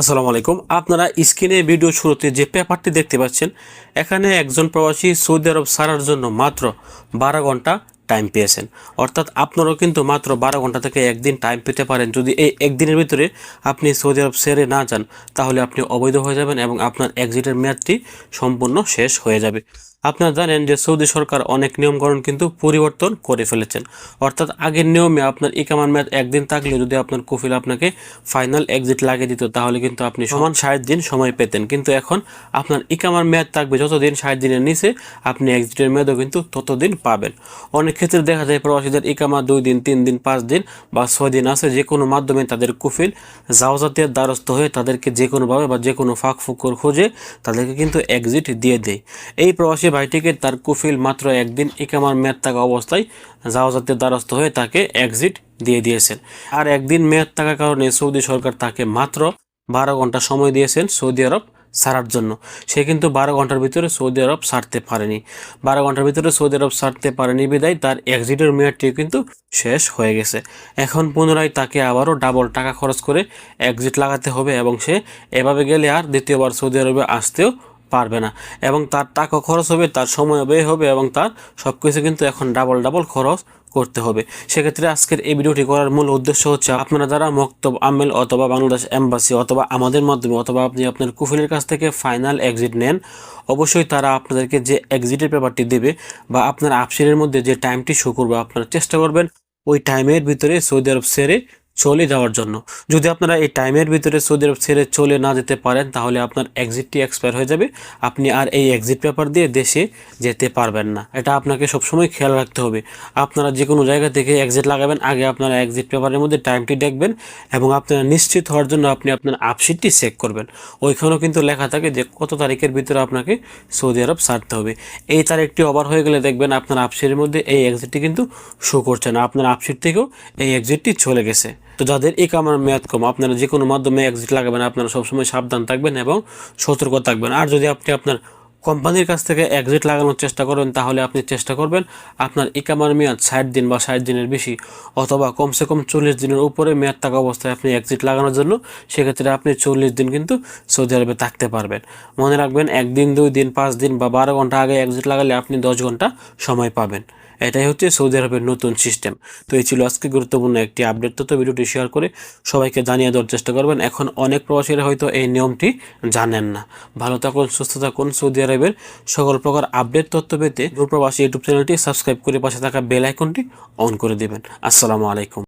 আসসালামু আলাইকুম। আপনারা স্ক্রিনে ভিডিও শুরুতে যে পেপারটি দেখতে পাচ্ছেন, এখানে একজন প্রবাসী সৌদি আরব সারার জন্য মাত্র বারো ঘণ্টা টাইম পেয়েছেন। অর্থাৎ আপনারাও কিন্তু মাত্র বারো ঘণ্টা থেকে একদিন টাইম পেতে পারেন। যদি এই একদিনের ভিতরে আপনি সৌদি আরব সেরে না যান, তাহলে আপনি অবৈধ হয়ে যাবেন এবং আপনার এক্সিটের মেয়াদটি সম্পূর্ণ শেষ হয়ে যাবে। আপনারা জানেন যে সৌদি সরকার অনেক নিয়মকানুন কিন্তু পরিবর্তন করে ফেলেছেন। অর্থাৎ আগের নিয়মে আপনার ইকামার মেয়াদ একদিন থাকলে যদি আপনার কফিল আপনাকে ফাইনাল এক্সিট লাগিয়ে দিত, তাহলে কিন্তু আপনি সমান ষাট দিন সময় পেতেন। কিন্তু এখন আপনার ইকামার মেয়াদ থাকবে যতদিন ষাট দিনের নিচে, আপনি এক্সিটের মেয়াদও কিন্তু ততদিন পাবেন। অনেক ক্ষেত্রে দেখা যায় প্রবাসীদের ইকামা দুই দিন, তিন দিন, পাঁচ দিন বা ছয় দিন আছে যে কোনো মাধ্যমে তাদের কুফিল জাওজাতের দ্বারস্থ হয়ে তাদেরকে যে কোনোভাবে বা যে কোনো ফাঁক ফুকর খুঁজে তাদেরকে কিন্তু এক্সিট দিয়ে দেয়। এই প্রবাসী ভাইটিকে তার কুফিল মাত্র একদিন ইকামার মেয়াদ থাকা অবস্থায় জাওজাতের দ্বারস্থ হয়ে তাকে এক্সিট দিয়ে দিয়েছেন। আর একদিন মেয়াদ থাকার কারণে সৌদি সরকার তাকে মাত্র বারো ঘণ্টা সময় দিয়েছেন সৌদি আরব ছাড়ার জন্য। সে কিন্তু বারো ঘণ্টার ভিতরে সৌদি আরব ছাড়তে পারেনি। বারো ঘণ্টার ভিতরে সৌদি আরব ছাড়তে পারেনি বিদায় তার এক্সিটের মেয়াদটিও কিন্তু শেষ হয়ে গেছে। এখন পুনরায় তাকে আবারও ডাবল টাকা খরচ করে এক্সিট লাগাতে হবে এবং সে এভাবে গেলে আর দ্বিতীয়বার সৌদি আরবে আসতেও পারবে না। এবং তার টাকা খরচ হবে, তার সময় ব্যয় হবে এবং তার সব কিছু কিন্তু এখন ডাবল ডাবল খরচ করতে হবে। সেক্ষেত্রে আজকের এই ভিডিওটি করার মূল উদ্দেশ্য হচ্ছে, আপনারা যারা মক্তব, আমেল অথবা বাংলাদেশ এম্বাসি অথবা আমাদের মাধ্যমে অথবা আপনি আপনার কুফিলের কাছ থেকে ফাইনাল এক্সিট নেন, অবশ্যই তারা আপনাদেরকে যে এক্সিটের পেপারটি দেবে বা আপনার আপসিনের মধ্যে যে টাইমটি শো করবে, আপনারা চেষ্টা করবেন ওই টাইমের ভিতরে সৌদি আরব সেরে চলে যাওয়ার জন্য। যদি আপনারা এই টাইমের ভিতরে সৌদি আরব ছেড়ে চলে না যেতে পারেন, তাহলে আপনার এক্সিটটি এক্সপায়ার হয়ে যাবে। আপনি আর এই এক্সিট পেপার দিয়ে দেশে যেতে পারবেন না। এটা আপনাকে সবসময় খেয়াল রাখতে হবে। আপনারা যে কোনো জায়গা থেকে এক্সিট লাগাবেন, আগে আপনারা এক্সিট পেপারের মধ্যে টাইমটি দেখবেন এবং আপনারা নিশ্চিত হওয়ার জন্য আপনি আপনার আপশিটটি চেক করবেন। ওইখানেও কিন্তু লেখা থাকে যে কত তারিখের ভিতরে আপনাকে সৌদি আরব ছাড়তে হবে। এই তারিখটি ওভার হয়ে গেলে দেখবেন আপনার আপসিটের মধ্যে এই এক্সিটটি কিন্তু শো করছে না। আপনার আপসিট থেকেও এই এক্সিটটি চলে গেছে। তো যাদের এই কামার মেয়াদ কম, আপনারা যে কোনো মাধ্যমে এক্সিট লাগাবেন, আপনারা সবসময় সাবধান থাকবেন এবং সতর্ক থাকবেন। আর যদি আপনি আপনার কোম্পানির কাছ থেকে এক্সিট লাগানোর চেষ্টা করবেন তাহলে আপনি চেষ্টা করবেন আপনার ইকামার মেয়াদ ষাট দিন বা ষাট দিনের বেশি অথবা কমসে কম চল্লিশ দিনের উপরে মেয়াদ থাকা অবস্থায় আপনি এক্সিট লাগানোর জন্য সেক্ষেত্রে আপনি চল্লিশ দিন কিন্তু সৌদি আরবে থাকতে পারবেন। মনে রাখবেন, একদিন, দুই দিন, পাঁচ দিন বা বারো ঘণ্টা আগে এক্সিট লাগালে আপনি দশ ঘণ্টা সময় পাবেন। এটাই হচ্ছে সৌদি আরবের নতুন সিস্টেম। তো এই ছিল আজকে গুরুত্বপূর্ণ একটি আপডেট তো ভিডিওটি শেয়ার করে সবাইকে জানিয়ে দেওয়ার চেষ্টা করবেন। এখন অনেক প্রবাসীরা হয়তো এই নিয়মটি জানেন না। ভালো থাকুন, সুস্থ থাকুন। সৌদি আরবের সকল প্রকার আপডেট তথ্য পেতে প্রবাসী ইউটিউব চ্যানেলটি সাবস্ক্রাইব করে পাশে থাকা বেল আইকনটি অন করে দেবেন। আসসালামু আলাইকুম।